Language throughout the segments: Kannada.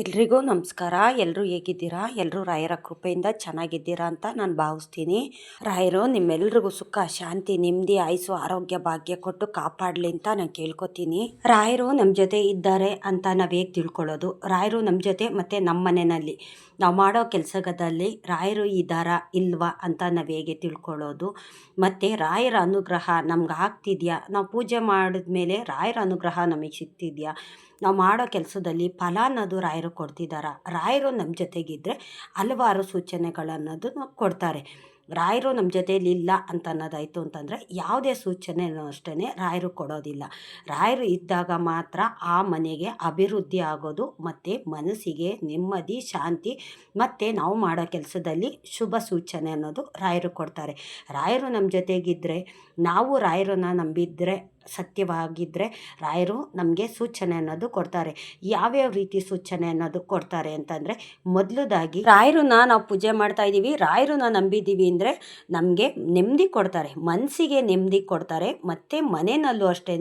ಎಲ್ರಿಗೂ ನಮಸ್ಕಾರ. ಎಲ್ಲರೂ ಹೇಗಿದ್ದೀರಾ? ಎಲ್ಲರೂ ರಾಯರ ಕೃಪೆಯಿಂದ ಚೆನ್ನಾಗಿದ್ದೀರಾ ಅಂತ ನಾನು ಭಾವಿಸ್ತೀನಿ. ರಾಯರು, ನಿಮ್ಮೆಲ್ರಿಗೂ ಸುಖ, ಶಾಂತಿ ನೆಮ್ಮದಿ ಆಯುಸು ಆರೋಗ್ಯ, ಭಾಗ್ಯ ಕೊಟ್ಟು ಕಾಪಾಡಲಿ ಅಂತ ನಾನು ಕೇಳ್ಕೊತೀನಿ. ರಾಯರು ನಮ್ಮ ಜೊತೆ ಇದ್ದಾರೆ ಅಂತ ನಾವು ಹೇಗೆ ತಿಳ್ಕೊಳ್ಳೋದು? ರಾಯರು ನಮ್ಮ ಜೊತೆ ಮತ್ತು ನಮ್ಮ ಮನೆಯಲ್ಲಿ ನಾವು ಮಾಡೋ ಕೆಲಸದಲ್ಲಿ ರಾಯರು ಇದ್ದಾರಾ ಇಲ್ವಾ ಅಂತ ನಾವು ಹೇಗೆ ತಿಳ್ಕೊಳ್ಳೋದು? ಮತ್ತು ರಾಯರ ಅನುಗ್ರಹ ನಮ್ಗೆ ಆಗ್ತಿದೆಯಾ? ನಾವು ಪೂಜೆ ಮಾಡಿದ್ಮೇಲೆ ರಾಯರ ಅನುಗ್ರಹ ನಮಗೆ ಸಿಗ್ತಿದೆಯಾ? ನಾವು ಮಾಡೋ ಕೆಲಸದಲ್ಲಿ ಫಲ ಅನ್ನೋದು ರಾಯರು ಕೊಡ್ತಿದ್ದಾರ ರಾಯರು ನಮ್ಮ ಜೊತೆಗಿದ್ದರೆ ಹಲವಾರು ಸೂಚನೆಗಳನ್ನೋದು ಕೊಡ್ತಾರೆ. ರಾಯರು ನಮ್ಮ ಜೊತೆಯಲ್ಲಿ ಇಲ್ಲ ಅಂತ ಅನ್ನೋದಾಯಿತು ಅಂತಂದರೆ ಯಾವುದೇ ಸೂಚನೆನೂ ಅಷ್ಟೇ ರಾಯರು ಕೊಡೋದಿಲ್ಲ. ರಾಯರು ಇದ್ದಾಗ ಮಾತ್ರ ಆ ಮನೆಗೆ ಅಭಿವೃದ್ಧಿ ಆಗೋದು ಮತ್ತು ಮನಸ್ಸಿಗೆ ನೆಮ್ಮದಿ, ಶಾಂತಿ ಮತ್ತು ನಾವು ಮಾಡೋ ಕೆಲಸದಲ್ಲಿ ಶುಭ ಸೂಚನೆ ಅನ್ನೋದು ರಾಯರು ಕೊಡ್ತಾರೆ. ರಾಯರು ನಮ್ಮ ಜೊತೆಗಿದ್ದರೆ ನಾವು ರಾಯರನ್ನ ನಂಬಿದರೆ ಸತ್ಯವಾಗಿದ್ದರೆ ರಾಯರು ನಮಗೆ ಸೂಚನೆ ಅನ್ನೋದು ಕೊಡ್ತಾರೆ. ಯಾವ್ಯಾವ ರೀತಿ ಸೂಚನೆ ಅನ್ನೋದು ಕೊಡ್ತಾರೆ ಅಂತಂದರೆ ಮೊದಲದಾಗಿ ರಾಯರನ್ನ ನಾವು ಪೂಜೆ ಮಾಡ್ತಾ ಇದ್ದೀವಿ. ರಾಯರನ್ನ ನಂಬಿದ್ದೀವಿ ಅಂದರೆ ನಮಗೆ ನೆಮ್ಮದಿ ಕೊಡ್ತಾರೆ. ಮನಸ್ಸಿಗೆ ನೆಮ್ಮದಿ ಕೊಡ್ತಾರೆ. ಮತ್ತು ಮನೆಯಲ್ಲೂ ಅಷ್ಟೇ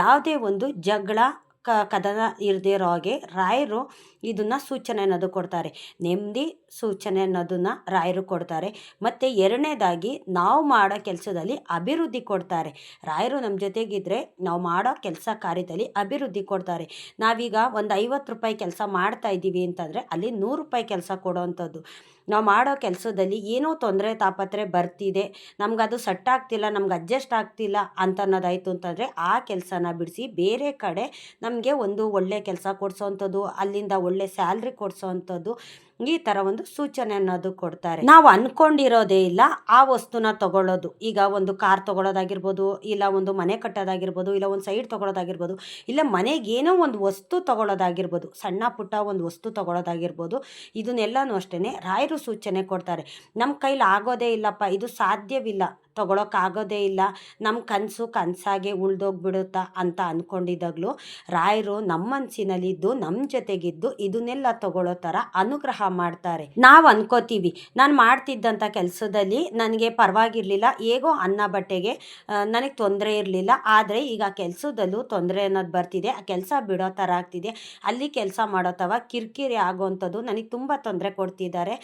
ಯಾವುದೇ ಒಂದು ಜಗಳ ಕ ಕದನ ಇರದೇ ಇರೋ ಹಾಗೆ ರಾಯರು ಇದನ್ನು ಸೂಚನೆ ಅನ್ನೋದು ಕೊಡ್ತಾರೆ. ನೆಮ್ಮದಿ ಸೂಚನೆ ಅನ್ನೋದನ್ನು ರಾಯರು ಕೊಡ್ತಾರೆ. ಮತ್ತು ಎರಡನೇದಾಗಿ ನಾವು ಮಾಡೋ ಕೆಲಸದಲ್ಲಿ ಅಭಿವೃದ್ಧಿ ಕೊಡ್ತಾರೆ. ರಾಯರು ನಮ್ಮ ಜೊತೆಗಿದ್ದರೆ ನಾವು ಮಾಡೋ ಕೆಲಸ ಕಾರ್ಯದಲ್ಲಿ ಅಭಿವೃದ್ಧಿ ಕೊಡ್ತಾರೆ. ನಾವೀಗ ಒಂದು ಐವತ್ತು ರೂಪಾಯಿ ಕೆಲಸ ಮಾಡ್ತಾ ಇದ್ದೀವಿ ಅಂತಂದರೆ ಅಲ್ಲಿ ನೂರು ರೂಪಾಯಿ ಕೆಲಸ ಕೊಡೋವಂಥದ್ದು ನಾವು ಮಾಡೋ ಕೆಲಸದಲ್ಲಿ ಏನೋ ತೊಂದರೆ ತಾಪತ್ರೆ ಬರ್ತಿದೆ. ನಮಗದು ಸಟ್ ಆಗ್ತಿಲ್ಲ, ನಮ್ಗೆ ಅಡ್ಜಸ್ಟ್ ಆಗ್ತಿಲ್ಲ ಅಂತ ಅನ್ನೋದಾಯಿತು ಅಂತಂದರೆ ಆ ಕೆಲಸನ ಬಿಡಿಸಿ ಬೇರೆ ಕಡೆ ನಮಗೆ ಒಂದು ಒಳ್ಳೆ ಕೆಲಸ ಕೊಡಿಸೋವಂಥದ್ದು ಅಲ್ಲಿಂದ ಒಳ್ಳೆ ಸ್ಯಾಲ್ರಿ ಕೊಡಿಸೋವಂಥದ್ದು ಈ ಥರ ಒಂದು ಸೂಚನೆ ಅನ್ನೋದು ಕೊಡ್ತಾರೆ. ನಾವು ಅನ್ಕೊಂಡಿರೋದೇ ಇಲ್ಲ, ಆ ವಸ್ತುನ ತಗೊಳ್ಳೋದು. ಈಗ ಒಂದು ಕಾರ್ ತಗೊಳ್ಳೋದಾಗಿರ್ಬೋದು, ಇಲ್ಲ ಒಂದು ಮನೆ ಕಟ್ಟೋದಾಗಿರ್ಬೋದು, ಇಲ್ಲ ಒಂದು ಸೈಡ್ ತಗೊಳ್ಳೋದಾಗಿರ್ಬೋದು, ಇಲ್ಲ ಮನೆಗೆ ಏನೋ ಒಂದು ವಸ್ತು ತಗೊಳ್ಳೋದಾಗಿರ್ಬೋದು, ಸಣ್ಣ ಪುಟ್ಟ ಒಂದು ವಸ್ತು ತಗೊಳ್ಳೋದಾಗಿರ್ಬೋದು, ಇದನ್ನೆಲ್ಲನೂ ಅಷ್ಟೇ ರಾಯರು ಸೂಚನೆ ಕೊಡ್ತಾರೆ. ನಮ್ಮ ಕೈಲಿ ಆಗೋದೇ ಇಲ್ಲಪ್ಪ, ಇದು ಸಾಧ್ಯವಿಲ್ಲ ತಗೊಳೋಕ್ಕಾಗೋದೇ ಇಲ್ಲ ನಮ್ಮ ಕನಸು ಕನಸಾಗೆ ಉಳ್ದೋಗ್ಬಿಡುತ್ತಾ ಅಂತ ಅಂದ್ಕೊಂಡಿದ್ದಾಗಲೂ ರಾಯರು ನಮ್ಮ ಮನಸ್ಸಿನಲ್ಲಿದ್ದು ನಮ್ಮ ಜೊತೆಗಿದ್ದು ಇದನ್ನೆಲ್ಲ ತಗೊಳ್ಳೋ ಥರ ಅನುಗ್ರಹ ಮಾಡ್ತಾರೆ. ನಾವು ಅನ್ಕೋತೀವಿ, ನಾನು ಮಾಡ್ತಿದ್ದಂಥ ಕೆಲಸದಲ್ಲಿ ನನಗೆ ಪರವಾಗಿರಲಿಲ್ಲ. ಹೇಗೋ ಅನ್ನ ಬಟ್ಟೆಗೆ ನನಗೆ ತೊಂದರೆ ಇರಲಿಲ್ಲ. ಆದರೆ ಈಗ ಕೆಲಸದಲ್ಲೂ ತೊಂದರೆ ಅನ್ನೋದು ಬರ್ತಿದೆ. ಆ ಕೆಲಸ ಬಿಡೋ ಥರ ಆಗ್ತಿದೆ. ಅಲ್ಲಿ ಕೆಲಸ ಮಾಡೋ ತವ ಕಿರಿಕಿರಿ ಆಗೋವಂಥದ್ದು ನನಗೆ ತುಂಬ ತೊಂದರೆ ಕೊಡ್ತಿದ್ದಾರೆ.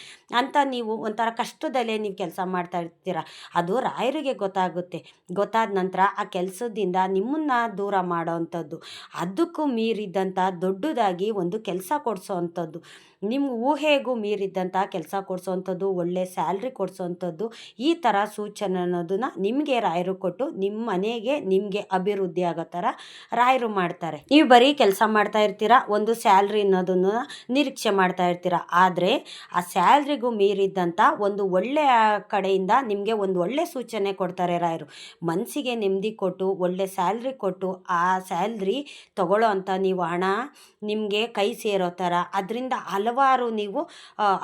ಅಂತ ನೀವು ಒಂಥರ ಕಷ್ಟದಲ್ಲೇ ನೀವು ಕೆಲಸ ಮಾಡ್ತಾ ಇರ್ತೀರ? ಅದು ರಾಯರಿಗೆ ಗೊತ್ತಾಗುತ್ತೆ. ಗೊತ್ತಾದ ನಂತರ ಆ ಕೆಲಸದಿಂದ ನಿಮ್ಮನ್ನು ದೂರ ಮಾಡೋವಂಥದ್ದು ಅದಕ್ಕೂ ಮೀರಿದ್ದಂಥ ದೊಡ್ಡದಾಗಿ ಒಂದು ಕೆಲಸ ಕೊಡಿಸೋ ಅಂಥದ್ದು. ನಿಮ್ಮ ಊಹೆಗೂ ಮೀರಿದ್ದಂಥ ಕೆಲಸ ಕೊಡಿಸೋವಂಥದ್ದು ಒಳ್ಳೆ ಸ್ಯಾಲ್ರಿ ಕೊಡಿಸೋವಂಥದ್ದು ಈ ಥರ ಸೂಚನೆ ಅನ್ನೋದನ್ನ ನಿಮಗೆ ರಾಯರು ಕೊಟ್ಟು ನಿಮ್ಮ ಮನೆಗೆ ನಿಮಗೆ ಅಭಿವೃದ್ಧಿ ಆಗೋ ಥರ ರಾಯರು ಮಾಡ್ತಾರೆ. ನೀವು ಬರೀ ಕೆಲಸ ಮಾಡ್ತಾ ಇರ್ತೀರಾ, ಒಂದು ಸ್ಯಾಲ್ರಿ ಅನ್ನೋದನ್ನು ನಿರೀಕ್ಷೆ ಮಾಡ್ತಾ ಇರ್ತೀರಾ, ಆದರೆ ಆ ಸ್ಯಾಲ್ರಿಗೂ ಮೀರಿದ್ದಂಥ ಒಂದು ಒಳ್ಳೆಯ ಕಡೆಯಿಂದ ನಿಮಗೆ ಒಂದು ಒಳ್ಳೆ ಸೂಚನೆ ಕೊಡ್ತಾರೆ ರಾಯರು. ಮನಸ್ಸಿಗೆ ನೆಮ್ಮದಿ ಕೊಟ್ಟು, ಒಳ್ಳೆ ಸ್ಯಾಲ್ರಿ ಕೊಟ್ಟು, ಆ ಸ್ಯಾಲ್ರಿ ತಗೊಳ್ಳೋ ಅಂಥ ನೀವು ಹಣ ನಿಮಗೆ ಕೈ ಸೇರೋ ಥರ ಅದರಿಂದ ಹಲವಾರು ನೀವು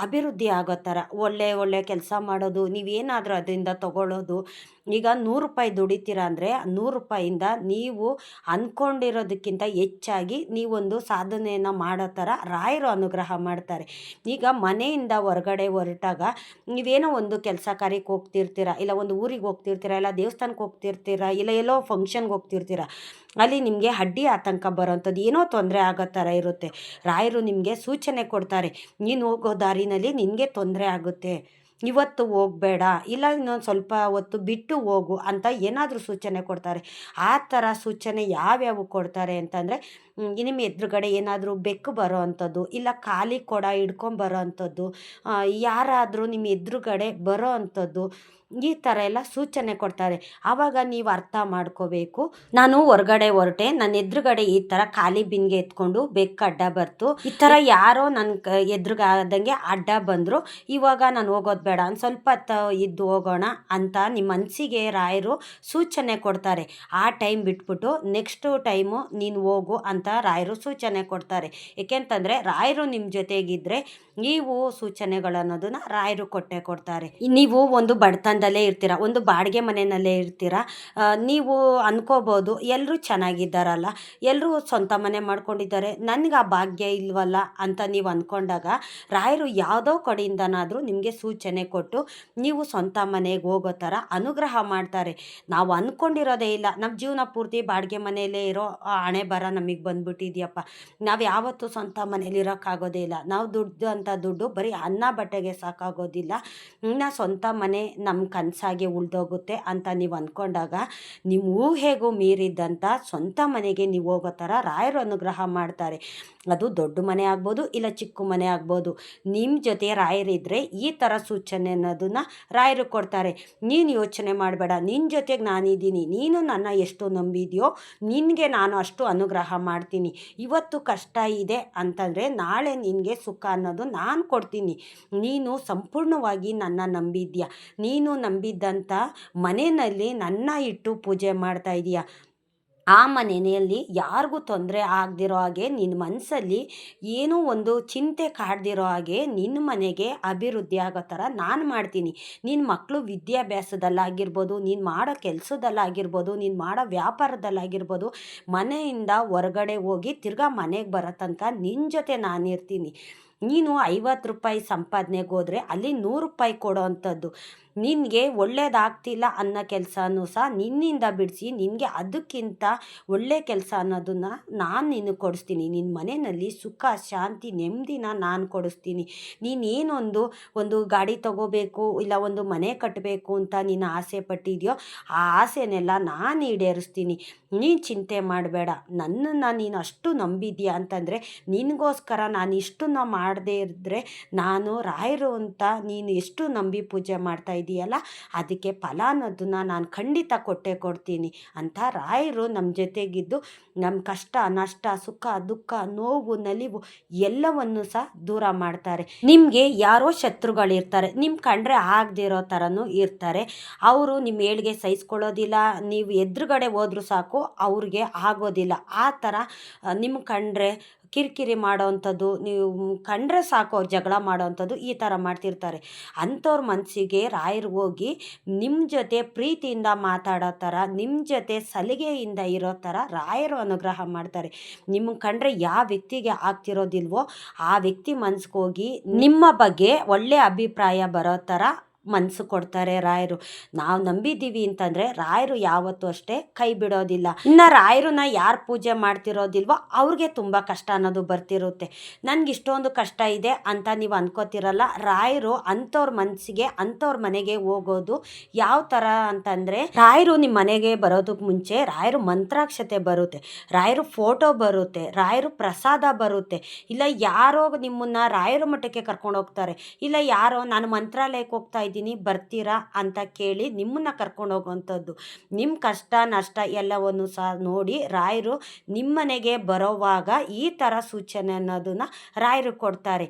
ಅಭಿವೃದ್ಧಿ ಆಗೋ ಥರ ಒಳ್ಳೆ ಒಳ್ಳೆ ಕೆಲಸ ಮಾಡೋದು ನೀವೇನಾದರೂ ಅದರಿಂದ ತಗೊಳ್ಳೋದು ಈಗ ನೂರು ರೂಪಾಯಿ ದುಡಿತೀರ ಅಂದರೆ ನೂರು ರೂಪಾಯಿಂದ ನೀವು ಅಂದ್ಕೊಂಡಿರೋದಕ್ಕಿಂತ ಹೆಚ್ಚಾಗಿ ನೀವೊಂದು ಸಾಧನೆಯನ್ನು ಮಾಡೋ ಥರ ರಾಯರು ಅನುಗ್ರಹ ಮಾಡ್ತಾರೆ. ಈಗ ಮನೆಯಿಂದ ಹೊರಗಡೆ ಹೊರಟಾಗ ನೀವೇನೋ ಒಂದು ಕೆಲಸ ಕಾರ್ಯಕ್ಕೆ ಹೋಗ್ತಿರ್ತೀರ, ಇಲ್ಲ ಒಂದು ಊರಿಗೆ ಹೋಗ್ತಿರ್ತೀರ, ಇಲ್ಲ ದೇವಸ್ಥಾನಕ್ಕೆ ಹೋಗ್ತಿರ್ತೀರ, ಇಲ್ಲ ಎಲ್ಲೋ ಫಂಕ್ಷನ್ಗೆ ಹೋಗ್ತಿರ್ತೀರ, ಅಲ್ಲಿ ನಿಮಗೆ ಅಡ್ಡಿ ಆತಂಕ ಬರೋವಂಥದ್ದು ಏನೋ ತೊಂದರೆ ಆಗೋ ಥರ ಇರುತ್ತೆ. ರಾಯರು ನಿಮಗೆ ಸೂಚನೆ ಕೊಡ್ತಾರೆ, ನೀನು ಹೋಗೋ ದಾರಿನಲ್ಲಿ ನಿನಗೆ ತೊಂದರೆ ಆಗುತ್ತೆ. ಇವತ್ತು ಹೋಗಬೇಡ, ಇಲ್ಲ ಇನ್ನೊಂದು ಸ್ವಲ್ಪ ಹೊತ್ತು ಬಿಟ್ಟು ಹೋಗು ಅಂತ ಏನಾದರೂ ಸೂಚನೆ ಕೊಡ್ತಾರೆ. ಆ ಥರ ಸೂಚನೆ ಯಾವ್ಯಾವ ಕೊಡ್ತಾರೆ ಅಂತಂದರೆ ನಿಮ್ಮ ಎದುರುಗಡೆ ಏನಾದರೂ ಬೆಕ್ಕು ಬರೋ ಅಂಥದ್ದು, ಇಲ್ಲ ಖಾಲಿ ಕೊಡ ಹಿಡ್ಕೊಂಬರೋ ಅಂಥದ್ದು ಯಾರಾದರೂ ನಿಮ್ಮ ಎದುರುಗಡೆ ಬರೋ ಅಂಥದ್ದು ಈ ಥರ ಎಲ್ಲ ಸೂಚನೆ ಕೊಡ್ತಾರೆ. ಆವಾಗ ನೀವು ಅರ್ಥ ಮಾಡ್ಕೋಬೇಕು. ನಾನು ಹೊರಗಡೆ ಹೊರಟೆ ನನ್ನ ಎದುರುಗಡೆ ಈ ಥರ ಖಾಲಿ ಬಿನ್ಗೆ ಎತ್ಕೊಂಡು ಬೆಕ್ಕು ಅಡ್ಡ ಬರ್ತು. ಈ ಥರ ಯಾರೋ ನನ್ನ ಎದುರುಗಾದಂಗೆ ಅಡ್ಡ ಬಂದರು. ಇವಾಗ ನಾನು ಹೋಗೋದು ಬೇಡ, ಒಂದು ಸ್ವಲ್ಪ ಇದ್ದು ಹೋಗೋಣ ಅಂತ ನಿಮ್ಮ ಮನಸ್ಸಿಗೆ ರಾಯರು ಸೂಚನೆ ಕೊಡ್ತಾರೆ. ಆ ಟೈಮ್ ಬಿಟ್ಬಿಟ್ಟು ನೆಕ್ಸ್ಟು ಟೈಮು ನೀನು ಹೋಗು ಅಂತ ರಾಯರು ಸೂಚನೆ ಕೊಡ್ತಾರೆ. ಏಕೆಂತಂದರೆ ರಾಯರು ನಿಮ್ಮ ಜೊತೆಗಿದ್ದರೆ ನೀವು ಸೂಚನೆಗಳನ್ನೋದನ್ನ ರಾಯರು ಕೊಟ್ಟೆ ಕೊಡ್ತಾರೆ. ನೀವು ಒಂದು ಬಡತನದಲ್ಲೇ ಇರ್ತೀರ? ಒಂದು ಬಾಡಿಗೆ ಮನೆಯಲ್ಲೇ ಇರ್ತೀರ? ನೀವು ಅನ್ಕೋಬೋದು ಎಲ್ಲರೂ ಚೆನ್ನಾಗಿದ್ದಾರಲ್ಲ ಎಲ್ಲರೂ ಸ್ವಂತ ಮನೆ ಮಾಡ್ಕೊಂಡಿದ್ದಾರೆ, ನನಗೆ ಆ ಭಾಗ್ಯ ಇಲ್ವಲ್ಲ ಅಂತ ನೀವು ಅಂದ್ಕೊಂಡಾಗ ರಾಯರು ಯಾವುದೋ ಕಡೆಯಿಂದನಾದರೂ ನಿಮಗೆ ಸೂಚನೆ ಕೊಟ್ಟು ನೀವು ಸ್ವಂತ ಮನೆಗೆ ಹೋಗೋ ಥರ ಅನುಗ್ರಹ ಮಾಡ್ತಾರೆ. ನಾವು ಅಂದ್ಕೊಂಡಿರೋದೇ ಇಲ್ಲ ನಮ್ಮ ಜೀವನ ಪೂರ್ತಿ ಬಾಡಿಗೆ ಮನೆಯಲ್ಲೇ ಇರೋ ಹಣೆ ಬರ ನಮಗೆ ಬಂದ್ಬಿಟ್ಟಿದ್ಯಪ್ಪ. ನಾವು ಯಾವತ್ತೂ ಸ್ವಂತ ಮನೇಲಿ ಇರೋಕ್ಕಾಗೋದೇ ಇಲ್ಲ. ನಾವು ದುಡ್ಡು ಅಂತ ದುಡ್ಡು ಬರೀ ಅನ್ನ, ಬಟ್ಟೆಗೆ ಸಾಕಾಗೋದಿಲ್ಲ. ಇನ್ನು ಸ್ವಂತ ಮನೆ ನಮ್ಮ ಕನಸಾಗಿ ಉಳಿದೋಗುತ್ತೆ ಅಂತ ನೀವು ಅಂದ್ಕೊಂಡಾಗ ನಿಮ್ಮ ಊಹೆಗೂ ಮೀರಿದ್ದಂಥ ಸ್ವಂತ ಮನೆಗೆ ನೀವು ಹೋಗೋ ಥರ ರಾಯರು ಅನುಗ್ರಹ ಮಾಡ್ತಾರೆ. ಅದು ದೊಡ್ಡ ಮನೆ ಆಗ್ಬೋದು ಇಲ್ಲ ಚಿಕ್ಕ ಮನೆ ಆಗ್ಬೋದು. ನಿಮ್ಮ ಜೊತೆ ರಾಯರಿದ್ದರೆ ಈ ಥರ ಸೂಚನೆ ಅನ್ನೋದನ್ನು ರಾಯರು ಕೊಡ್ತಾರೆ. ನೀನು ಯೋಚನೆ ಮಾಡಬೇಡ. ನಿನ್ನ ಜೊತೆಗೆ ನಾನಿದ್ದೀನಿ. ನೀನು ನನ್ನ ಎಷ್ಟು ನಂಬಿದೆಯೋ ನಿನಗೆ ನಾನು ಅಷ್ಟು ಅನುಗ್ರಹ ಮಾಡ್ತೀನಿ. ಇವತ್ತು ಕಷ್ಟ ಇದೆ ಅಂತಂದರೆ ನಾಳೆ ನಿನಗೆ ಸುಖ ಅನ್ನೋದು ನಾನು ಕೊಡ್ತೀನಿ. ನೀನು ಸಂಪೂರ್ಣವಾಗಿ ನನ್ನ ನಂಬಿದ್ಯಾ? ನೀನು ನಂಬಿದ್ದಂಥ ಮನೆಯಲ್ಲಿ ನನ್ನ ಇಟ್ಟು ಪೂಜೆ ಮಾಡ್ತಾ ಇದೀಯ. ಆ ಮನೆಯಲ್ಲಿ ಯಾರಿಗೂ ತೊಂದರೆ ಆಗದಿರೋ ಹಾಗೆ ನಿನ್ನ ಮನಸ್ಸಲ್ಲಿ ಏನೋ ಒಂದು ಚಿಂತೆ ಕಾಡ್ದಿರೋ ಹಾಗೆ ನಿನ್ನ ಮನೆಗೆ ಅಭಿವೃದ್ಧಿ ಆಗೋ ಥರ ನಾನು ಮಾಡ್ತೀನಿ. ನಿನ್ನ ಮಕ್ಕಳು ವಿದ್ಯಾಭ್ಯಾಸದಲ್ಲಾಗಿರ್ಬೋದು ನೀನು ಮಾಡೋ ಕೆಲಸದಲ್ಲಾಗಿರ್ಬೋದು ನೀನು ಮಾಡೋ ವ್ಯಾಪಾರದಲ್ಲಾಗಿರ್ಬೋದು ಮನೆಯಿಂದ ಹೊರಗಡೆ ಹೋಗಿ ತಿರ್ಗಾ ಮನೆಗೆ ಬರೋ ತನಕ ನಿನ್ನ ಜೊತೆ ನಾನಿರ್ತೀನಿ ನೀನು ಐವತ್ತು ರೂಪಾಯಿ ಸಂಪಾದನೆಗೆ ಹೋದರೆ ಅಲ್ಲಿ ನೂರು ರೂಪಾಯಿ ಕೊಡೋ ಅಂಥದ್ದು. ನಿನಗೆ ಒಳ್ಳೇದಾಗ್ತಿಲ್ಲ ಅನ್ನೋ ಕೆಲಸನೂ ಸಹ ನಿನ್ನಿಂದ ಬಿಡಿಸಿ ನಿನಗೆ ಅದಕ್ಕಿಂತ ಒಳ್ಳೆ ಕೆಲಸ ಅನ್ನೋದನ್ನು ನಾನು ನಿನಗೆ ಕೊಡಿಸ್ತೀನಿ. ನಿನ್ನ ಮನೆಯಲ್ಲಿ ಸುಖ, ಶಾಂತಿ, ನೆಮ್ಮದಿನ ನಾನು ಕೊಡಿಸ್ತೀನಿ. ನೀನೇನೊಂದು, ಒಂದು ಗಾಡಿ ತಗೋಬೇಕು ಇಲ್ಲ ಒಂದು ಮನೆ ಕಟ್ಟಬೇಕು ಅಂತ ನೀನು ಆಸೆ ಪಟ್ಟಿದೆಯೋ, ಆ ಆಸೆನೆಲ್ಲ ನಾನು ಈಡೇರಿಸ್ತೀನಿ. ನೀನು ಚಿಂತೆ ಮಾಡಬೇಡ. ನನ್ನನ್ನು ನೀನು ಅಷ್ಟು ನಂಬಿದ್ಯಾ ಅಂತಂದರೆ ನಿನಗೋಸ್ಕರ ನಾನು ಇಷ್ಟನ್ನ ಮಾಡದೇ ಇದ್ದರೆ ನಾನು ರಾಯರು ಅಂತ ನೀನು ಎಷ್ಟು ನಂಬಿ ಪೂಜೆ ಮಾಡ್ತಾ ಇದೆಯಲ್ಲ, ಅದಕ್ಕೆ ಫಲ ಅನ್ನೋದನ್ನ ನಾನು ಖಂಡಿತ ಕೊಟ್ಟೆ ಕೊಡ್ತೀನಿ ಅಂತ ರಾಯರು ನಮ್ಮ ಜೊತೆಗಿದ್ದು ನಮ್ಮ ಕಷ್ಟ, ನಷ್ಟ, ಸುಖ, ದುಃಖ, ನೋವು, ನಲಿವು ಎಲ್ಲವನ್ನು ಸಹ ದೂರ ಮಾಡ್ತಾರೆ. ನಿಮಗೆ ಯಾರೋ ಶತ್ರುಗಳಿರ್ತಾರೆ ನಿಮ್ಮ ಕಂಡ್ರೆ ಆಗದಿರೋ ಥರನೂ ಇರ್ತಾರೆ. ಅವರು ನಿಮ್ಮ ಏಳಿಗೆ ಸಹಿಸ್ಕೊಳ್ಳೋದಿಲ್ಲ, ನೀವು ಎದುರುಗಡೆ ಹೋದ್ರೂ ಸಾಕು ಅವ್ರಿಗೆ ಆಗೋದಿಲ್ಲ. ಆ ಥರ ನಿಮ್ಮ ಕಂಡ್ರೆ ಕಿರಿಕಿರಿ ಮಾಡೋವಂಥದ್ದು, ನೀವು ಕಂಡ್ರೆ ಸಾಕು ಅವ್ರು ಜಗಳ ಮಾಡೋವಂಥದ್ದು ಈ ಥರ ಮಾಡ್ತಿರ್ತಾರೆ. ಅಂಥವ್ರ ಮನಸ್ಸಿಗೆ ರಾಯರು ಹೋಗಿ ನಿಮ್ಮ ಜೊತೆ ಪ್ರೀತಿಯಿಂದ ಮಾತಾಡೋ ಥರ ನಿಮ್ಮ ಜೊತೆ ಸಲಿಗೆಯಿಂದ ಇರೋ ಥರ ರಾಯರು ಅನುಗ್ರಹ ಮಾಡ್ತಾರೆ. ನಿಮ್ಮ ಕಂಡ್ರೆ ಯಾವ ವ್ಯಕ್ತಿಗೆ ಆಗ್ತಿರೋದಿಲ್ವೋ ಆ ವ್ಯಕ್ತಿ ಮನ್ಸಿಗೆ ಹೋಗಿ ನಿಮ್ಮ ಬಗ್ಗೆ ಒಳ್ಳೆಯ ಅಭಿಪ್ರಾಯ ಬರೋ ಥರ ಮನಸ್ಸು ಕೊಡ್ತಾರೆ ರಾಯರು. ನಾವು ನಂಬಿದ್ದೀವಿ ಅಂತಂದರೆ ರಾಯರು ಯಾವತ್ತೂ ಅಷ್ಟೇ ಕೈ ಬಿಡೋದಿಲ್ಲ. ಇನ್ನು ರಾಯರನ್ನ ಯಾರು ಪೂಜೆ ಮಾಡ್ತಿರೋದಿಲ್ವೋ ಅವ್ರಿಗೆ ತುಂಬ ಕಷ್ಟ ಅನ್ನೋದು ಬರ್ತಿರುತ್ತೆ. ನನಗೆ ಇಷ್ಟೊಂದು ಕಷ್ಟ ಇದೆ ಅಂತ ನೀವು ಅನ್ಕೋತಿರಲ್ಲ, ರಾಯರು ಅಂಥವ್ರ ಮನಸ್ಸಿಗೆ ಅಂಥವ್ರ ಮನೆಗೆ ಹೋಗೋದು ಯಾವ ಥರ ಅಂತಂದರೆ ರಾಯರು ನಿಮ್ಮ ಮನೆಗೆ ಬರೋದಕ್ಕೆ ಮುಂಚೆ ರಾಯರು ಮಂತ್ರಾಕ್ಷತೆ ಬರುತ್ತೆ, ರಾಯರು ಫೋಟೋ ಬರುತ್ತೆ, ರಾಯರು ಪ್ರಸಾದ ಬರುತ್ತೆ. ಇಲ್ಲ ಯಾರೋ ನಿಮ್ಮನ್ನ ರಾಯರ ಮಠಕ್ಕೆ ಕರ್ಕೊಂಡು ಹೋಗ್ತಾರೆ, ಇಲ್ಲ ಯಾರೋ ನಾನು ಮಂತ್ರಾಲಯಕ್ಕೆ ಹೋಗ್ತಾ ಇದ್ದೀನಿ, ಬರ್ತೀರಾ ಅಂತ ಕೇಳಿ ನಿಮ್ಮನ್ನ ಕರ್ಕೊಂಡು ಹೋಗುವಂಥದ್ದು. ನಿಮ್ಮ ಕಷ್ಟ, ನಷ್ಟ ಎಲ್ಲವನ್ನು ಸಹ ನೋಡಿ ರಾಯರು ನಿಮ್ಮನೆಗೆ ಬರೋವಾಗ ಈ ಥರ ಸೂಚನೆ ಅನ್ನೋದನ್ನ ರಾಯರು ಕೊಡ್ತಾರೆ.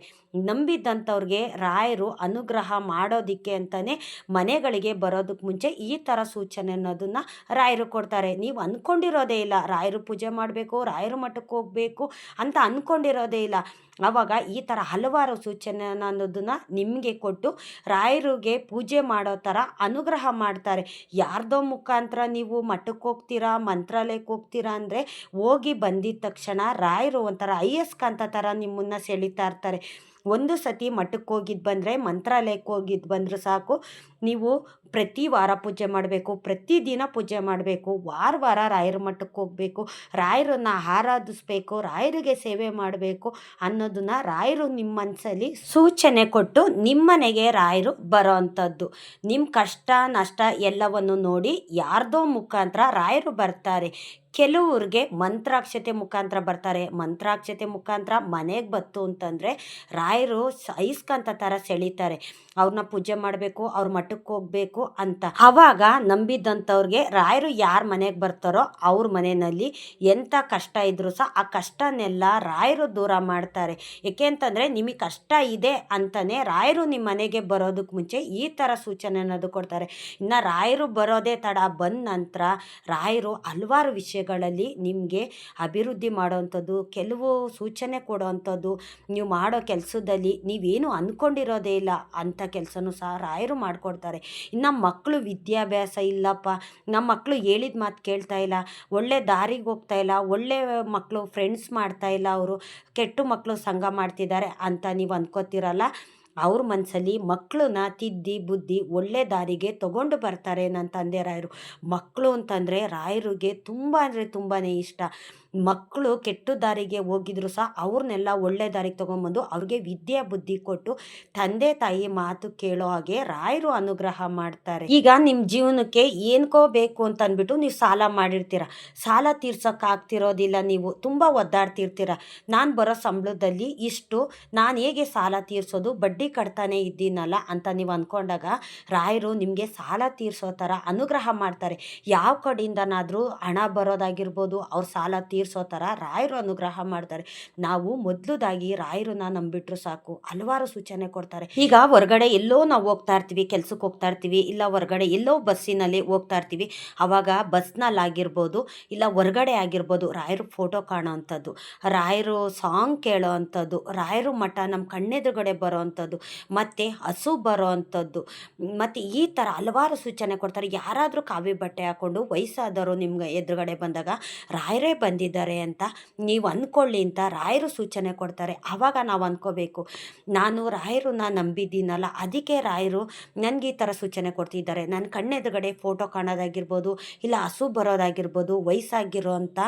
ನಂಬಿದ್ದಂಥವ್ರಿಗೆ ರಾಯರು ಅನುಗ್ರಹ ಮಾಡೋದಕ್ಕೆ ಅಂತಲೇ ಮನೆಗಳಿಗೆ ಬರೋದಕ್ಕೆ ಮುಂಚೆ ಈ ಥರ ಸೂಚನೆ ಅನ್ನೋದನ್ನು ರಾಯರು ಕೊಡ್ತಾರೆ. ನೀವು ಅಂದ್ಕೊಂಡಿರೋದೇ ಇಲ್ಲ, ರಾಯರು ಪೂಜೆ ಮಾಡಬೇಕು, ರಾಯರು ಮಠಕ್ಕೆ ಹೋಗಬೇಕು ಅಂತ ಅಂದ್ಕೊಂಡಿರೋದೇ ಇಲ್ಲ. ಆವಾಗ ಈ ಥರ ಹಲವಾರು ಸೂಚನೆ ಅನ್ನೋದನ್ನು ನಿಮಗೆ ಕೊಟ್ಟು ರಾಯರಿಗೆ ಪೂಜೆ ಮಾಡೋ ಥರ ಅನುಗ್ರಹ ಮಾಡ್ತಾರೆ. ಯಾರ್ದೋ ಮುಖಾಂತರ ನೀವು ಮಠಕ್ಕೆ ಹೋಗ್ತೀರಾ, ಮಂತ್ರಾಲಯಕ್ಕೆ ಹೋಗ್ತೀರಾ ಅಂದರೆ ಹೋಗಿ ಬಂದಿದ್ದ ತಕ್ಷಣ ರಾಯರು ಒಂಥರ ಅಯ್ಯಸ್ಕಾಂತ ಥರ ನಿಮ್ಮನ್ನು ಸೆಳೀತಾ ಇರ್ತಾರೆ. ಒಂದು ಸತಿ ಮಠಕ್ಕೆ ಹೋಗಿದ್ದು ಬಂದರೆ, ಮಂತ್ರಾಲಯಕ್ಕೆ ಹೋಗಿದ್ದು ಬಂದರೂ ಸಾಕು. ನೀವು ಪ್ರತಿ ವಾರ ಪೂಜೆ ಮಾಡಬೇಕು ಪ್ರತಿದಿನ ಪೂಜೆ ಮಾಡಬೇಕು, ವಾರ ವಾರ ರಾಯರ ಮಠಕ್ಕೆ ಹೋಗಬೇಕು, ರಾಯರನ್ನು ಆರಾಧಿಸ್ಬೇಕು, ರಾಯರಿಗೆ ಸೇವೆ ಮಾಡಬೇಕು ಅನ್ನೋದನ್ನ ರಾಯರು ನಿಮ್ಮ ಮನಸ್ಸಲ್ಲಿ ಸೂಚನೆ ಕೊಟ್ಟು ನಿಮ್ಮನೆಗೆ ರಾಯರು ಬರೋ ಅಂಥದ್ದು. ನಿಮ್ಮ ಕಷ್ಟ, ನಷ್ಟ ಎಲ್ಲವನ್ನು ನೋಡಿ ಯಾರ್ದೋ ಮುಖಾಂತರ ರಾಯರು ಬರ್ತಾರೆ. ಕೆಲವ್ರಿಗೆ ಮಂತ್ರಾಕ್ಷತೆ ಮುಖಾಂತರ ಬರ್ತಾರೆ. ಮಂತ್ರಾಕ್ಷತೆ ಮುಖಾಂತರ ಮನೆಗೆ ಬತ್ತು ಅಂತಂದರೆ ರಾಯರು ಐಸ್ಕಂತ ಥರ ಸೆಳೀತಾರೆ. ಅವ್ರನ್ನ ಪೂಜೆ ಮಾಡಬೇಕು, ಅವ್ರ ಮಠಕ್ಕೆ ಹೋಗಬೇಕು ಅಂತ. ಅವಾಗ ನಂಬಿದ್ದಂಥವ್ರಿಗೆ ರಾಯರು ಯಾರ ಮನೆಗೆ ಬರ್ತಾರೋ ಅವ್ರ ಮನೆಯಲ್ಲಿ ಎಂಥ ಕಷ್ಟ ಇದ್ರೂ ಸಹ ಆ ಕಷ್ಟನೆಲ್ಲ ರಾಯರು ದೂರ ಮಾಡ್ತಾರೆ. ಏಕೆ ಅಂತಂದರೆ ನಿಮಗೆ ಕಷ್ಟ ಇದೆ ಅಂತಲೇ ರಾಯರು ನಿಮ್ಮ ಮನೆಗೆ ಬರೋದಕ್ಕೆ ಮುಂಚೆ ಈ ಥರ ಸೂಚನೆ ಅನ್ನೋದು ಕೊಡ್ತಾರೆ. ಇನ್ನು ರಾಯರು ಬರೋದೇ ತಡ ಬಂದ ನಂತರ ರಾಯರು ಹಲವಾರು ವಿಷಯಗಳಲ್ಲಿ ನಿಮಗೆ ಅಭಿವೃದ್ಧಿ ಮಾಡೋವಂಥದ್ದು ಕೆಲವು ಸೂಚನೆ ಕೊಡೋವಂಥದ್ದು ನೀವು ಮಾಡೋ ಕೆಲಸದಲ್ಲಿ ನೀವೇನು ಅಂದ್ಕೊಂಡಿರೋದೇ ಇಲ್ಲ ಅಂಥ ಕೆಲಸನೂ ಸಹ ರಾಯರು ಮಾಡಿಕೊಡ್ತಾರೆ. ಇನ್ನು ಮಕ್ಕಳು ವಿದ್ಯಾಭ್ಯಾಸ ಇಲ್ಲಪ್ಪ. ನಮ್ಮ ಮಕ್ಕಳು ಹೇಳಿದ ಮಾತು ಕೇಳ್ತಾ ಇಲ್ಲ. ಒಳ್ಳೆ ದಾರಿಗೆ ಹೋಗ್ತಾ ಇಲ್ಲ. ಒಳ್ಳೆ ಮಕ್ಕಳು ಫ್ರೆಂಡ್ಸ್ ಮಾಡ್ತಾ ಇಲ್ಲ ಅವರು. ಕೆಟ್ಟು ಮಕ್ಕಳು ಸಂಘ ಮಾಡ್ತಿದ್ದಾರೆ ಅಂತ ನೀವು ಅಂದ್ಕೋತಿರಲ್ಲ ಅವ್ರ ಮನಸ್ಸಲ್ಲಿ ಮಕ್ಕಳನ್ನ ತಿದ್ದಿ ಬುದ್ಧಿ ಒಳ್ಳೆ ದಾರಿಗೆ ತಗೊಂಡು ಬರ್ತಾರೆ ನನ್ನ ತಂದೆ ರಾಯರು ಮಕ್ಕಳು ಅಂತಂದರೆ ರಾಯರಿಗೆ ತುಂಬ ಅಂದರೆ ತುಂಬಾ ಇಷ್ಟ. ಮಕ್ಕಳು ಕೆಟ್ಟ ದಾರಿಗೆ ಹೋಗಿದ್ರು ಸಹ ಅವ್ರನ್ನೆಲ್ಲ ಒಳ್ಳೆ ದಾರಿಗೆ ತೊಗೊಂಬಂದು ಅವ್ರಿಗೆ ವಿದ್ಯೆ ಬುದ್ಧಿ ಕೊಟ್ಟು ತಂದೆ ತಾಯಿ ಮಾತು ಕೇಳೋ ಹಾಗೆ ರಾಯರು ಅನುಗ್ರಹ ಮಾಡ್ತಾರೆ. ಈಗ ನಿಮ್ಮ ಜೀವನಕ್ಕೆ ಏನ್ಕೋ ಬೇಕು ಅಂತ ಅಂದ್ಬಿಟ್ಟು ನೀವು ಸಾಲ ಮಾಡಿರ್ತೀರ? ಸಾಲ ತೀರ್ಸೋಕ್ಕಾಗ್ತಿರೋದಿಲ್ಲ ನೀವು, ತುಂಬ ಒದ್ದಾಡ್ತಿರ್ತೀರ? ನಾನು ಬರೋ ಸಂಬಳದಲ್ಲಿ ಇಷ್ಟು, ನಾನು ಹೇಗೆ ಸಾಲ ತೀರ್ಸೋದು, ಬಡ್ಡಿ ಕಟ್ತಾನೆ ಇದ್ದೀನಲ್ಲ ಅಂತ ನೀವು ಅಂದ್ಕೊಂಡಾಗ ರಾಯರು ನಿಮಗೆ ಸಾಲ ತೀರ್ಸೋ ಥರ ಅನುಗ್ರಹ ಮಾಡ್ತಾರೆ. ಯಾವ ಕಡೆಯಿಂದನಾದರೂ ಹಣ ಬರೋದಾಗಿರ್ಬೋದು, ಅವ್ರು ಸಾಲ ತೀರ್ಸೋ ಥರ ರಾಯರು ಅನುಗ್ರಹ ಮಾಡ್ತಾರೆ. ನಾವು ಮೊದಲದಾಗಿ ರಾಯರನ್ನ ನಂಬಿಟ್ರು ಸಾಕು. ಹಲವಾರು ಸೂಚನೆ ಕೊಡ್ತಾರೆ. ಈಗ ಹೊರಗಡೆ ಎಲ್ಲೋ ನಾವು ಹೋಗ್ತಾ ಇರ್ತೀವಿ, ಕೆಲ್ಸಕ್ಕೆ ಹೋಗ್ತಾ ಇರ್ತೀವಿ, ಇಲ್ಲ ಹೊರಗಡೆ ಎಲ್ಲೋ ಬಸ್ಸಿನಲ್ಲಿ ಹೋಗ್ತಾ ಇರ್ತೀವಿ, ಅವಾಗ ಬಸ್ನಲ್ಲಾಗಿರ್ಬೋದು ಇಲ್ಲ ಹೊರಗಡೆ ಆಗಿರ್ಬೋದು, ರಾಯರು ಫೋಟೋ ಕಾಣೋ ಅಂಥದ್ದು ರಾಯರು ಸಾಂಗ್ ಕೇಳೋ ಅಂಥದ್ದು ರಾಯರು ಮಠ ನಮ್ಮ ಕಣ್ಣೆದುರುಗಡೆ ಬರೋ ಅಂಥದ್ದು ಮತ್ತು ಹಸು ಬರೋ ಅಂಥದ್ದು ಮತ್ತು ಈ ಥರ ಹಲವಾರು ಸೂಚನೆ ಕೊಡ್ತಾರೆ. ಯಾರಾದರೂ ಕಾವಿ ಬಟ್ಟೆ ಹಾಕ್ಕೊಂಡು ವಯಸ್ಸಾದವರು ನಿಮ್ಗೆ ಎದುರುಗಡೆ ಬಂದಾಗ ರಾಯರೇ ಬಂದಿದ್ದಾರೆ. ಅಂತ ನೀವು ಅಂದ್ಕೊಳ್ಳಿ ಅಂತ ರಾಯರು ಸೂಚನೆ ಕೊಡ್ತಾರೆ. ಆವಾಗ ನಾವು ಅಂದ್ಕೋಬೇಕು ನಾನು ರಾಯರನ್ನ ನಂಬಿದ್ದೀನಲ್ಲ, ಅದಕ್ಕೆ ರಾಯರು ನನಗೆ ಈ ಥರ ಸೂಚನೆ ಕೊಡ್ತಿದ್ದಾರೆ. ನನ್ನ ಕಣ್ಣೆದುರುಗಡೆ ಫೋಟೋ ಕಾಣೋದಾಗಿರ್ಬೋದು, ಇಲ್ಲ ಹಸು ಬರೋದಾಗಿರ್ಬೋದು ವಯಸ್ಸಾಗಿರೋಂಥ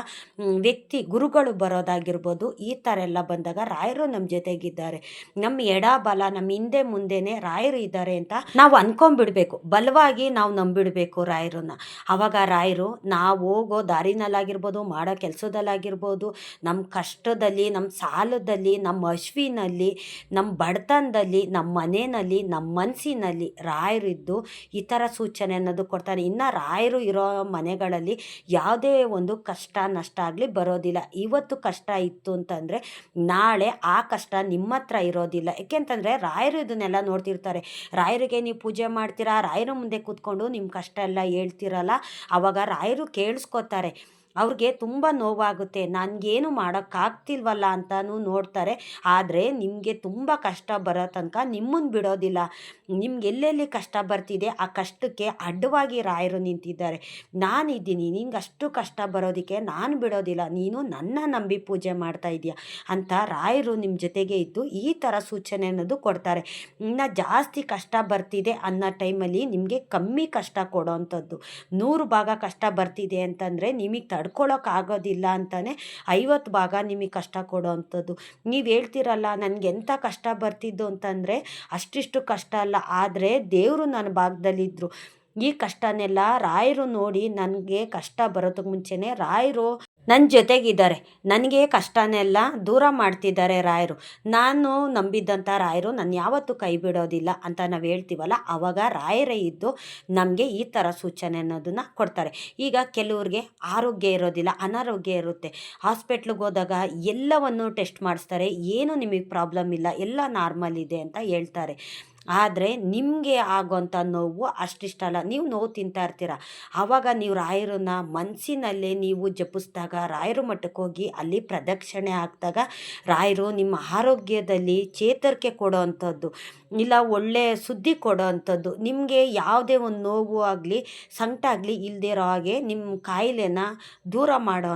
ವ್ಯಕ್ತಿ, ಗುರುಗಳು ಬರೋದಾಗಿರ್ಬೋದು, ಈ ಥರ ಎಲ್ಲ ಬಂದಾಗ ರಾಯರು ನಮ್ಮ ಜೊತೆಗಿದ್ದಾರೆ. ನಮ್ಮ ಎಡ ಬಲ ನಮ್ಮ ಹಿಂದೆ ಮುಂದೆನೆ ರಾಯರು ಇದ್ದಾರೆ ಅಂತ ನಾವು ಅನ್ಕೊಂಡ್ಬಿಡ್ಬೇಕು. ಬಲವಾಗಿ ನಾವು ನಂಬಿಡಬೇಕು ರಾಯರನ್ನ. ಅವಾಗ ರಾಯರು, ನಾವು ಹೋಗೋ ದಾರಿನಲ್ಲಾಗಿರ್ಬೋದು, ಮಾಡೋ ಕೆಲಸದಲ್ಲಾಗಿರ್ಬೋದು ನಮ್ಮ ಕಷ್ಟದಲ್ಲಿ ನಮ್ಮ ಸಾಲದಲ್ಲಿ ನಮ್ಮ ಅಶ್ವಿನಲ್ಲಿ ನಮ್ಮ ಬಡತನದಲ್ಲಿ ನಮ್ಮ ಮನೆಯಲ್ಲಿ ನಮ್ಮ ಮನಸ್ಸಿನಲ್ಲಿ ರಾಯರಿದ್ದು ಈ ಥರ ಸೂಚನೆ ಅನ್ನೋದು ಕೊಡ್ತಾರೆ. ಇನ್ನು ರಾಯರು ಇರೋ ಮನೆಗಳಲ್ಲಿ ಯಾವುದೇ ಒಂದು ಕಷ್ಟ, ನಷ್ಟ ಆಗಲಿ ಬರೋದಿಲ್ಲ. ಇವತ್ತು ಕಷ್ಟ ಇತ್ತು ಅಂತಂದರೆ ನಾಳೆ ಆ ಕಷ್ಟ ನಿಮ್ಮ ಹತ್ರ ಇರೋದಿಲ್ಲ. ಯಾಕೆಂತಂದರೆ ರಾಯರು ಇದನ್ನೆಲ್ಲ ನೋಡ್ತಿರ್ತಾರೆ. ರಾಯರಿಗೆ ನೀವು ಪೂಜೆ ಮಾಡ್ತೀರಾ? ರಾಯರ ಮುಂದೆ ಕೂತ್ಕೊಂಡು ನಿಮ್ಮ ಕಷ್ಟ ಎಲ್ಲ ಹೇಳ್ತಿರಲ್ಲ. ಆವಾಗ ರಾಯರು ಕೇಳಿಸ್ಕೊತಾರೆ. ಅವ್ರಿಗೆ ತುಂಬ ನೋವಾಗುತ್ತೆ. ನನಗೇನು ಮಾಡೋಕ್ಕಾಗ್ತಿಲ್ವಲ್ಲ ಅಂತಲೂ ನೋಡ್ತಾರೆ. ಆದರೆ ನಿಮಗೆ ತುಂಬ ಕಷ್ಟ ಬರೋ ತನಕ ನಿಮ್ಮನ್ನು ಬಿಡೋದಿಲ್ಲ. ನಿಮ್ಗೆ ಎಲ್ಲೆಲ್ಲಿ ಕಷ್ಟ ಬರ್ತಿದೆ ಆ ಕಷ್ಟಕ್ಕೆ ಅಡ್ಡವಾಗಿ ರಾಯರು ನಿಂತಿದ್ದಾರೆ. ನಾನಿದ್ದೀನಿ ನಿಂಗೆ ಅಷ್ಟು ಕಷ್ಟ ಬರೋದಕ್ಕೆ ನಾನು ಬಿಡೋದಿಲ್ಲ. ನೀನು ನನ್ನ ನಂಬಿ ಪೂಜೆ ಮಾಡ್ತಾ ಇದೀಯ ಅಂತ ರಾಯರು ನಿಮ್ಮ ಜೊತೆಗೆ ಇದ್ದು ಈ ಥರ ಸೂಚನೆ ಅನ್ನೋದು ಕೊಡ್ತಾರೆ. ಇನ್ನು ಜಾಸ್ತಿ ಕಷ್ಟ ಬರ್ತಿದೆ ಅನ್ನೋ ಟೈಮಲ್ಲಿ ನಿಮಗೆ ಕಮ್ಮಿ ಕಷ್ಟ ಕೊಡೋ ಅಂಥದ್ದು ನೂರು ಭಾಗ ಕಷ್ಟ ಬರ್ತಿದೆ ಅಂತಂದರೆ ನಿಮಗೆ ತಡ್ಕೊಳಕ್ಕಾಗೋದಿಲ್ಲ ಅಂತಲೇ ಐವತ್ತು ಭಾಗ ನಿಮಗೆ ಕಷ್ಟ ಕೊಡೋವಂಥದ್ದು ನೀವು ಹೇಳ್ತಿರಲ್ಲ, ನನಗೆ ಎಂಥ ಕಷ್ಟ ಬರ್ತಿದ್ದು ಅಂತಂದರೆ ಅಷ್ಟಿಷ್ಟು ಕಷ್ಟ ಅಲ್ಲ, ಆದರೆ ದೇವರು ನನ್ನ ಭಾಗದಲ್ಲಿದ್ದರು ಈ ಕಷ್ಟನೆಲ್ಲ ರಾಯರು ನೋಡಿ ನನಗೆ ಕಷ್ಟ ಬರೋದಕ್ಕೆ ಮುಂಚೆನೇ ರಾಯರು ನನ್ನ ಜೊತೆಗಿದ್ದಾರೆ. ನನಗೆ ಕಷ್ಟನೆಲ್ಲ ದೂರ ಮಾಡ್ತಿದ್ದಾರೆ ರಾಯರು. ನಾನು ನಂಬಿದ್ದಂಥ ರಾಯರು ನಾನು ಯಾವತ್ತೂ ಕೈ ಬಿಡೋದಿಲ್ಲ ಅಂತ ನಾವು ಹೇಳ್ತೀವಲ್ಲ ಆವಾಗ ರಾಯರೇ ಇದ್ದು ನಮಗೆ ಈ ಥರ ಸೂಚನೆ ಅನ್ನೋದನ್ನು ಕೊಡ್ತಾರೆ. ಈಗ ಕೆಲವ್ರಿಗೆ ಆರೋಗ್ಯ ಇರೋದಿಲ್ಲ, ಅನಾರೋಗ್ಯ ಇರುತ್ತೆ. ಹಾಸ್ಪಿಟ್ಲಿಗೆ ಹೋದಾಗ ಎಲ್ಲವನ್ನು ಟೆಸ್ಟ್ ಮಾಡಿಸ್ತಾರೆ, ಏನು ನಿಮಗೆ ಪ್ರಾಬ್ಲಮ್ ಇಲ್ಲ, ಎಲ್ಲ ನಾರ್ಮಲ್ ಇದೆ ಅಂತ ಹೇಳ್ತಾರೆ. ಆದರೆ ನಿಮಗೆ ಆಗೋಂಥ ನೋವು ಅಷ್ಟಿಷ್ಟಲ್ಲ ನೀವು ನೋವು ತಿಂತಾ ಇರ್ತೀರ. ಆವಾಗ ನೀವು ರಾಯರನ್ನ ಮನಸ್ಸಿನಲ್ಲೇ ನೀವು ಜಪಿಸಿದಾಗ, ರಾಯರ ಮಠಕ್ಕೆ ಹೋಗಿ ಅಲ್ಲಿ ಪ್ರದಕ್ಷಿಣೆ ಹಾಕಿದಾಗ, ರಾಯರು ನಿಮ್ಮ ಆರೋಗ್ಯದಲ್ಲಿ ಚೇತರಿಕೆ ಕೊಡೋ ಅಂಥದ್ದು ಇಲ್ಲ ಒಳ್ಳೆಯ ಸುದ್ದಿ ಕೊಡೋ ಅಂಥದ್ದು ನಿಮಗೆ ಯಾವುದೇ ಒಂದು ನೋವು ಆಗಲಿ, ಸಂಕಟ ಆಗಲಿ ಇಲ್ಲದೇ ಇರೋ ಹಾಗೆ ನಿಮ್ಮ ಕಾಯಿಲೆನ ದೂರ ಮಾಡೋ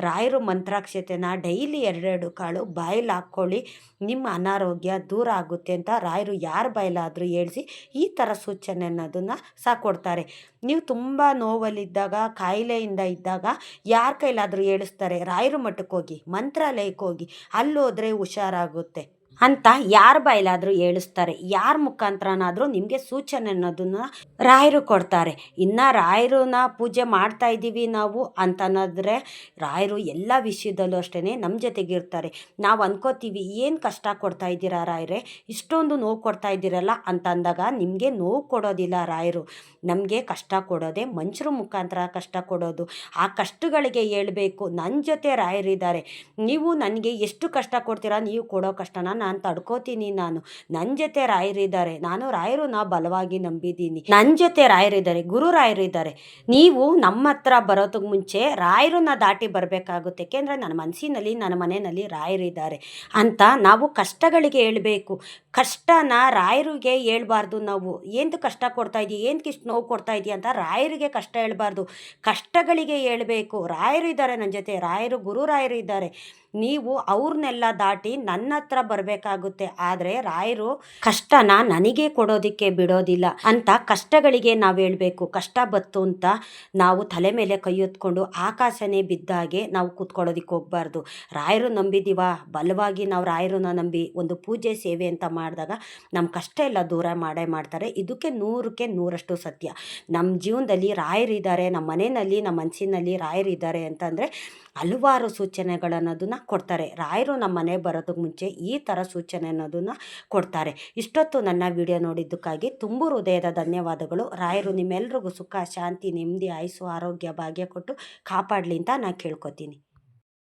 ರಾಯರು ಮಂತ್ರಾಕ್ಷತೆನ ಡೈಲಿ ಎರಡೆರಡು ಕಾಳು ಬಾಯಲ್ಲಿ ಹಾಕ್ಕೊಳ್ಳಿ, ನಿಮ್ಮ ಅನಾರೋಗ್ಯ ದೂರ ಆಗುತ್ತೆ ಅಂತ ರಾಯರು ಯಾರ ಬಾಯಲ್ಲಾದರೂ ಹೇಳ್ಸಿ ಈ ಥರ ಸೂಚನೆ ಅನ್ನೋದನ್ನು ಸಹ ಕೊಡ್ತಾರೆ. ನೀವು ತುಂಬ ನೋವಲ್ಲಿದ್ದಾಗ, ಕಾಯಿಲೆಯಿಂದ ಇದ್ದಾಗ ಯಾರ ಕೈಲಾದರೂ ಹೇಳಿಸ್ತಾರೆ ರಾಯರ ಮಠಕ್ಕೆ ಹೋಗಿ ಮಂತ್ರಾಲಯಕ್ಕೆ ಹೋಗಿ, ಅಲ್ಲೋದ್ರೆ ಹುಷಾರಾಗುತ್ತೆ. ಅಂತ ಯಾರ ಬಾಯಲಾದರೂ ಹೇಳಿಸ್ತಾರೆ ಯಾರ ಮುಖಾಂತರನಾದರೂ ನಿಮಗೆ ಸೂಚನೆ ಅನ್ನೋದನ್ನ ರಾಯರು ಕೊಡ್ತಾರೆ. ಇನ್ನು ರಾಯರನ್ನ ಪೂಜೆ ಮಾಡ್ತಾ ಇದ್ದೀವಿ ನಾವು ಅಂತನಾದರೆ ರಾಯರು ಎಲ್ಲ ವಿಷಯದಲ್ಲೂ ಅಷ್ಟೇ ನಮ್ಮ ಜೊತೆಗಿರ್ತಾರೆ ನಾವು ಅನ್ಕೋತೀವಿ, ಏನು ಕಷ್ಟ ಕೊಡ್ತಾ ಇದ್ದೀರಾ ರಾಯರೇ? ಇಷ್ಟೊಂದು ನೋವು ಕೊಡ್ತಾ ಇದ್ದೀರಲ್ಲ? ಅಂತ ಅಂದಾಗ ನಿಮಗೆ ನೋವು ಕೊಡೋದಿಲ್ಲ ರಾಯರು. ನಮಗೆ ಕಷ್ಟ ಕೊಡೋದೇ ಮನುಷ್ಯರ ಮುಖಾಂತರ ಕಷ್ಟ ಕೊಡೋದು. ಆ ಕಷ್ಟಗಳಿಗೆ ಹೇಳಬೇಕು ನನ್ನ ಜೊತೆ ರಾಯರಿದ್ದಾರೆ. ನೀವು ನನಗೆ ಎಷ್ಟು ಕಷ್ಟ ಕೊಡ್ತೀರಾ? ನೀವು ಕೊಡೋ ಕಷ್ಟನ ನಾನು ತಡ್ಕೋತೀನಿ ನಾನು. ನನ್ನ ಜೊತೆ ರಾಯರಿದ್ದಾರೆ. ನಾನು ರಾಯರನ್ನ ಬಲವಾಗಿ ನಂಬಿದ್ದೀನಿ. ನನ್ನ ಜೊತೆ ರಾಯರಿದ್ದಾರೆ. ಗುರು ರಾಯರಿದ್ದಾರೆ. ನೀವು ನಮ್ಮ ಹತ್ರ ಬರೋದಕ್ಕೆ ಮುಂಚೆ ರಾಯರನ್ನ ದಾಟಿ ಬರಬೇಕಾಗುತ್ತೆ. ಏಕೆಂದರೆ ನನ್ನ ಮನಸ್ಸಿನಲ್ಲಿ ನನ್ನ ಮನೆಯಲ್ಲಿ ರಾಯರಿದ್ದಾರೆ ಅಂತ ನಾವು ಕಷ್ಟಗಳಿಗೆ ಹೇಳಬೇಕು. ಕಷ್ಟನ ರಾಯರಿಗೆ ಹೇಳ್ಬಾರ್ದು ನಾವು. ಏನು ಕಷ್ಟ ಕೊಡ್ತಾ ಇದೀಯ? ಏನು ಇಷ್ಟು ನೋವು ಕೊಡ್ತಾ ಇದೀಯ ಅಂತ ರಾಯರಿಗೆ ಕಷ್ಟ ಹೇಳ್ಬಾರ್ದು. ಕಷ್ಟಗಳಿಗೆ ಹೇಳ್ಬೇಕು. ರಾಯರು ಇದ್ದಾರೆ ನನ್ನ ಜೊತೆ. ರಾಯರು, ಗುರು ರಾಯರು ಇದ್ದಾರೆ ನೀವು ಅವ್ರನ್ನೆಲ್ಲ ದಾಟಿ ನನ್ನ ಹತ್ರ ಬರಬೇಕಾಗುತ್ತೆ. ಆದರೆ ರಾಯರು, ಕಷ್ಟನ ನನಗೆ ಕೊಡೋದಕ್ಕೆ ಬಿಡೋದಿಲ್ಲ. ಅಂತ ಕಷ್ಟಗಳಿಗೆ ನಾವು ಹೇಳಬೇಕು. ಕಷ್ಟ ಬತ್ತು ಅಂತ ನಾವು ತಲೆ ಮೇಲೆ ಕೈ ಹೊತ್ಕೊಂಡು ಆಕಾಶನೇ ಬಿದ್ದಾಗೆ ನಾವು ಕೂತ್ಕೊಳ್ಳೋದಕ್ಕೆ ಹೋಗಬಾರ್ದು. ರಾಯರು ನಂಬಿದ್ದೀವ ಬಲವಾಗಿ ನಾವು ರಾಯರನ್ನ ನಂಬಿ ಒಂದು ಪೂಜೆ, ಸೇವೆ ಅಂತ ಮಾಡಿದಾಗ ನಮ್ಮ ಕಷ್ಟ ಎಲ್ಲ ದೂರ ಮಾಡೇ ಮಾಡ್ತಾರೆ. ಇದಕ್ಕೆ ನೂರಕ್ಕೆ ನೂರಷ್ಟು ಸತ್ಯ. ನಮ್ಮ ಜೀವನದಲ್ಲಿ ರಾಯರಿದ್ದಾರೆ. ನಮ್ಮ ಮನೆಯಲ್ಲಿ ನಮ್ಮ ಮನಸ್ಸಿನಲ್ಲಿ ರಾಯರಿದ್ದಾರೆ ಅಂತಂದರೆ ಹಲವಾರು ಸೂಚನೆಗಳು ಅನ್ನೋದನ್ನು ಕೊಡ್ತಾರೆ. ರಾಯರು ನಮ್ಮ ಮನೆ ಬರೋದಕ್ಕೆ ಮುಂಚೆ ಈ ಥರ ಸೂಚನೆ ಅನ್ನೋದನ್ನು ಕೊಡ್ತಾರೆ. ಇಷ್ಟೊತ್ತು ನನ್ನ ವಿಡಿಯೋ ನೋಡಿದ್ದಕ್ಕಾಗಿ ತುಂಬ ಹೃದಯದ ಧನ್ಯವಾದಗಳು. ರಾಯರು ನಿಮ್ಮೆಲ್ರಿಗೂ ಸುಖ, ಶಾಂತಿ, ನೆಮ್ಮದಿ, ಆಯಸ್ಸು, ಆರೋಗ್ಯ, ಭಾಗ್ಯ ಕೊಟ್ಟು ಕಾಪಾಡಲಿ ಅಂತ ನಾನು ಕೇಳ್ಕೊತೀನಿ.